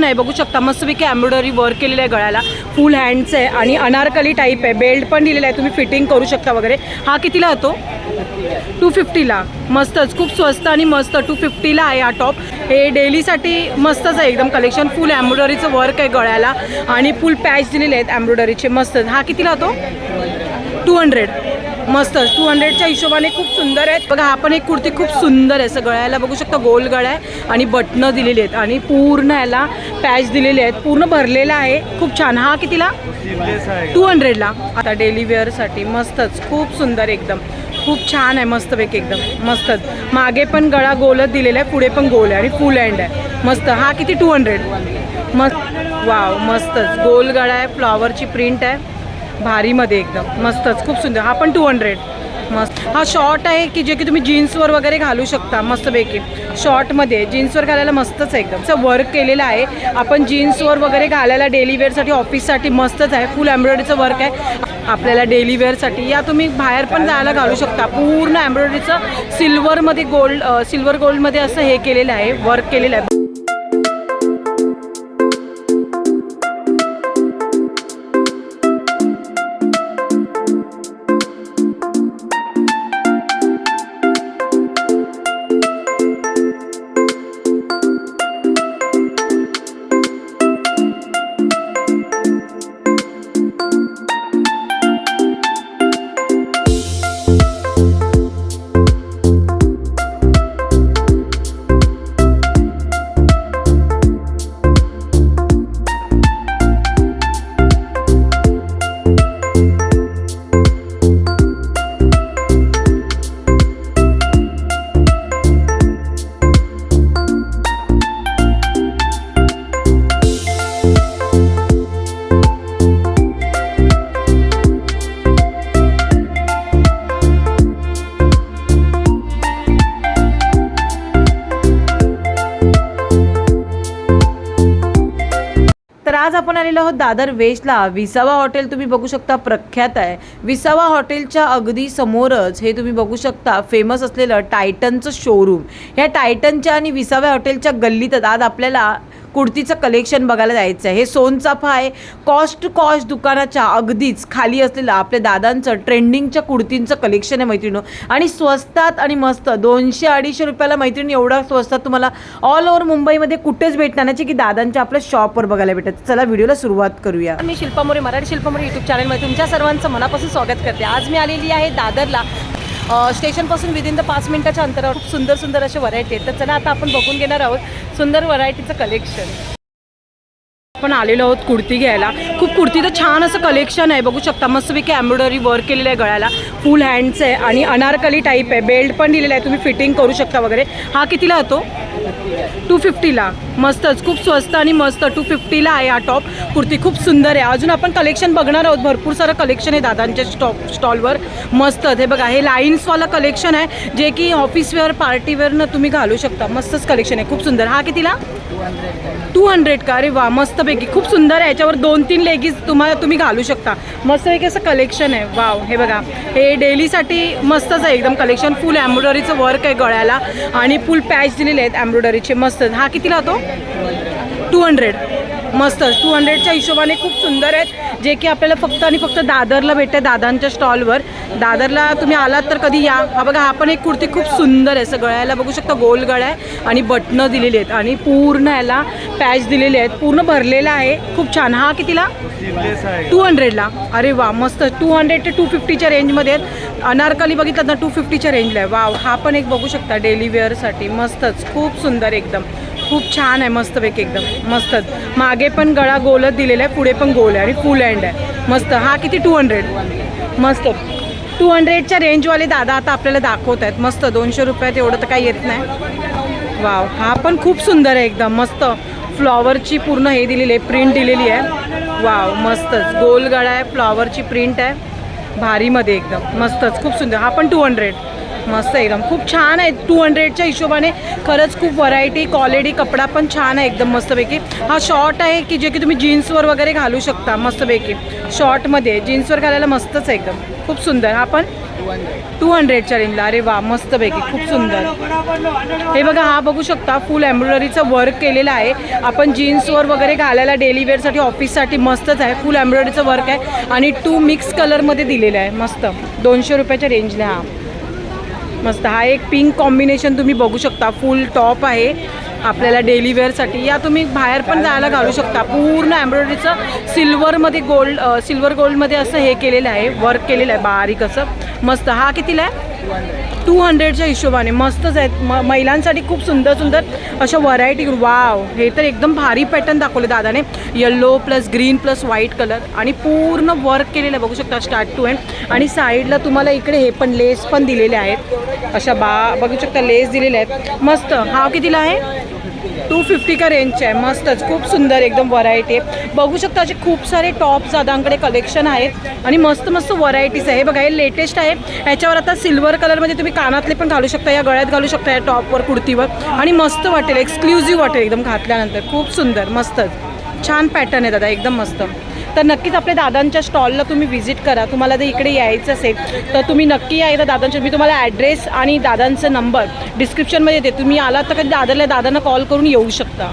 नाही बघू शकता मस्तपैकी एम्ब्रॉयडरी वर्क केलेलं आहे गळ्याला. फुल हँड्स आहे आणि अनारकली टाईप आहे. बेल्ट पण दिलेला आहे. तुम्ही फिटिंग करू शकता वगैरे. हा कितीला होतो टू फिफ्टीला मस्तच. खूप स्वस्त आणि मस्त. टू फिफ्टीला आहे हा टॉप हे डेलीसाठी मस्तच आहे एकदम कलेक्शन फुल एम्ब्रॉयडरीचं वर्क आहे गळ्याला. आणि फुल पॅच दिलेले आहेत एम्ब्रॉयडरीचे मस्त हा कितीला होतो टू हंड्रेड मस्तच टू हंड्रेडच्या हिशोबाने खूप सुंदर आहेत. बघा हा पण एक कुर्ती खूप सुंदर आहे. असं गळ्याला बघू शकता गोल गळा आहे आणि बटणं दिलेली आहेत आणि पूर्ण याला पॅच दिलेले आहेत. पूर्ण भरलेला आहे. खूप छान. हा कितीला? टू हंड्रेडला आता डेली वेअरसाठी मस्तच. खूप सुंदर एकदम. खूप छान आहे. मस्तपैकी एकदम. मस्तच. मागे पण गळा गोलच दिलेला आहे. पुढे पण गोल आहे आणि फुल हँड आहे. मस्त. हा किती? टू हंड्रेड मस्त. वाव मस्तच. गोल गळा आहे. फ्लॉवरची प्रिंट आहे. भारीमध्ये एकदम. मस्तच खूप सुंदर. हा पण टू हंड्रेड मस्त. हा शॉर्ट आहे की जे की तुम्ही जीन्सवर वगैरे घालू शकता मस्तपैकी. शॉर्टमध्ये जीन्सवर घालायला मस्तच आहे एकदम. असं वर्क केलेलं आहे. आपण जीन्सवर वगैरे घालायला डेली वेअरसाठी ऑफिससाठी मस्तच आहे. फुल एम्ब्रॉयडरीचं वर्क आहे. आपल्याला डेली वेअरसाठी या तुम्ही बाहेर पण जायला घालू शकता. पूर्ण एम्ब्रॉयडरीचं सिल्वरमध्ये गोल्ड सिल्वर गोल्डमध्ये असं हे केलेलं आहे. वर्क केलेलं आहे. आज आपण आलेलो आहोत दादर वेस्टला. विसावा हॉटेल तुम्ही बघू शकता प्रख्यात आहे. विसावा हॉटेलच्या अगदी समोरच हे तुम्ही बघू शकता फेमस असलेलं टायटनचं शोरूम ह्या टायटनच्या आणि विसाव्या हॉटेलच्या गल्लीतच आज आपल्याला कुर्तीचं कलेक्शन बघायला जायचं आहे. हे सोनचाफा आहे कॉस्ट कॉस्ट दुकानाच्या अगदीच खाली असलेलं आपल्या दादांचं ट्रेंडिंगच्या कुर्तींचं कलेक्शन आहे मैत्रिणी आणि स्वस्तात आणि मस्त दोनशे अडीचशे रुपयाला मैत्रिणी एवढा स्वस्तात तुम्हाला ऑल ओव्हर मुंबईमध्ये कुठेच भेटणार नाही की दादांच्या आपल्या शॉपवर बघायला भेटत. चला व्हिडिओला सुरुवात करूया. मी शिल्पा मोरे मराठी शिल्पा मोरे यूट्यूब चॅनलमध्ये तुमच्या सर्वांचं मनापासून स्वागत करते. आज मी आलेली आहे दादरला. स्टेशनपासून विदिन द पाच मिनिटाच्या अंतरावर खूप सुंदर सुंदर असे व्हरायटी आहेत. तर चला आता आपण बघून घेणार आहोत सुंदर व्हरायटीचं कलेक्शन आपण आलेलो आहोत कुर्ती घ्यायला. खूप कुर्तीचं छान असं कलेक्शन आहे. बघू शकता मस्तपैकी एम्ब्रॉयडरी वर्क केलेलं आहे गळ्याला. फुल हँड्स आहे आणि अनारकली टाईप आहे. बेल्ट पण दिलेला आहे. तुम्ही फिटिंग करू शकता वगैरे. हा कितीला होतो टू फिफ्टीला मस्तच खूप स्वस्त आणि मस्त टू फिफ्टीला आहे हा टॉप कुर्ती खूप सुंदर आहे. अजून आपण कलेक्शन बघणार आहोत. भरपूर सारं कलेक्शन आहे दादांच्या स्टॉप स्टॉलवर मस्त हे बघा हे लाईन्सवालं कलेक्शन आहे जे की ऑफिसवेअर पार्टीवेअरनं तुम्ही घालू शकता. मस्तच कलेक्शन आहे. खूप सुंदर. हा कितीला? टू हंड्रेड का? अरे वा मस्तपैकी. खूप सुंदर आहे. याच्यावर दोन तीन लेगीज तुम्हाला तुम्ही घालू शकता. मस्तपैकी असं कलेक्शन आहे. वाव हे बघा. हे डेलीसाठी मस्तच आहे. एकदम कलेक्शन फुल एम्ब्रॉयडरीचं वर्क आहे गळ्याला. आणि फुल पॅच दिलेले आहेत. एम्ब्रॉयडरीचे मस्त हा कितीला होतो? टू हंड्रेड मस्त. टू हंड्रेडच्या हिशोबाने खूप सुंदर आहेत. जे की आपल्याला फक्त आणि फक्त दादरला भेटते दादांच्या स्टॉलवर. दादरला तुम्ही आलात तर कधी या. हा बघा हा पण एक कुर्ती खूप सुंदर आहे. असं गळ्याला बघू शकता गोल गळा आहे आणि बटणं दिलेली आहेत. आणि पूर्ण याला पॅच दिलेले आहेत. पूर्ण भरलेला आहे. खूप छान. हा कितीला? टू हंड्रेडला अरे वा मस्त. टू हंड्रेड ते टू फिफ्टीच्या रेंजमध्ये आहेत. अनारकली बघितलं ना टू फिफ्टीच्या रेंजला आहे. वाव हा पण एक बघू शकता डेली वेअरसाठी मस्तच. खूप सुंदर एकदम. खूप छान आहे मस्तपैकी एकदम. मस्तच. मागे पण गळा गोलच दिलेला आहे पुढे पण गोल आहे आणि फुल हँड आहे. मस्त. हा किती? टू हंड्रेड मस्त. टू हंड्रेडच्या रेंजवाले दादा आता आपल्याला दाखवत आहेत. मस्त. दोनशे रुपयात एवढं तर काही येत नाही. वाव हा पण खूप सुंदर आहे एकदम. मस्त. फ्लॉवरची पूर्ण हे दिलेली आहे प्रिंट दिलेली आहे. वाव मस्तच. गोल गळा आहे फ्लॉवरची प्रिंट आहे. भारीमध्ये एकदम. मस्तच. खूप सुंदर. हा पण टू हंड्रेड मस्त एकदम. खूप छान आहे टू हंड्रेडच्या हिशोबाने. खरंच खूप व्हरायटी क्वालिटी कपडा पण छान आहे एकदम मस्तपैकी. हा शॉर्ट आहे की जे की तुम्ही जीन्सवर वगैरे घालू शकता मस्तपैकी. शॉर्टमध्ये जीन्सवर घालायला मस्तच आहे एकदम. खूप सुंदर. हा पण टू हंड्रेडच्या रेंजला. अरे वा मस्तपैकी खूप सुंदर. हे बघा हा बघू शकता फुल एम्ब्रॉयडरीचं वर्क केलेलं आहे. आपण जीन्सवर वगैरे घालायला डेली वेअरसाठी ऑफिससाठी मस्तच आहे. फुल एम्ब्रॉयडरीचं वर्क आहे. आणि टू मिक्स कलरमध्ये दिलेलं आहे. मस्त. दोनशे रुपयाच्या रेंजला हा. मस्त. हा एक पिंक कॉम्बिनेशन तुम्ही बघू शकता. फुल टॉप आहे. आपल्याला डेली वेअरसाठी या तुम्ही बाहेर पण जायला घालू शकता. पूर्ण एम्ब्रॉयडरीचं सिल्वरमध्ये गोल्ड सिल्वर गोल्डमध्ये असं हे केलेलं आहे. वर्क केलेलं आहे. बारीक असं. मस्त. हा कितीला आहे? टू हंड्रेडच्या हिशोबाने. मस्तच आहेत. म महिलांसाठी खूप सुंदर सुंदर अशा व्हरायटी वाव हे तर एकदम भारी पॅटर्न दाखवले दादाने. Yellow plus green plus white colour आणि पूर्ण वर्क केलेलं आहे. बघू शकता स्टार्ट टू एंड आणि साईडला तुम्हाला इकडे हे पण लेस पण दिलेले आहेत. अशा बा बघू शकता लेस दिलेल्या आहेत. मस्त. हा कितीला आहे? टू फिफ्टी का रेंजचे आहे. मस्तच. खूप सुंदर एकदम व्हरायटी आहे. बघू शकता असे खूप सारे टॉप दादांकडे कलेक्शन आहेत आणि मस्त मस्त व्हरायटीज आहे. हे बघा हे लेटेस्ट आहे. ह्याच्यावर आता सिल्वर कलरमध्ये तुम्ही कानातले पण घालू शकता या गळ्यात घालू शकता या टॉपवर कुर्तीवर. आणि मस्त वाटेल एक्सक्लुझिव्ह वाटेल एकदम घातल्यानंतर. खूप सुंदर मस्तच. छान पॅटर्न आहे दादा एकदम मस्त. तर नक्कीच आपल्या दादांच्या स्टॉलला तुम्ही व्हिजिट करा. तुम्हाला जर इकडे यायचं असेल तर तुम्ही नक्की या इथं दादांच्या मी तुम्हाला ॲड्रेस आणि दादांचा नंबर डिस्क्रिप्शनमध्ये देते. तुम्ही आलात तर कधी दादाला दादांना कॉल करून येऊ शकता.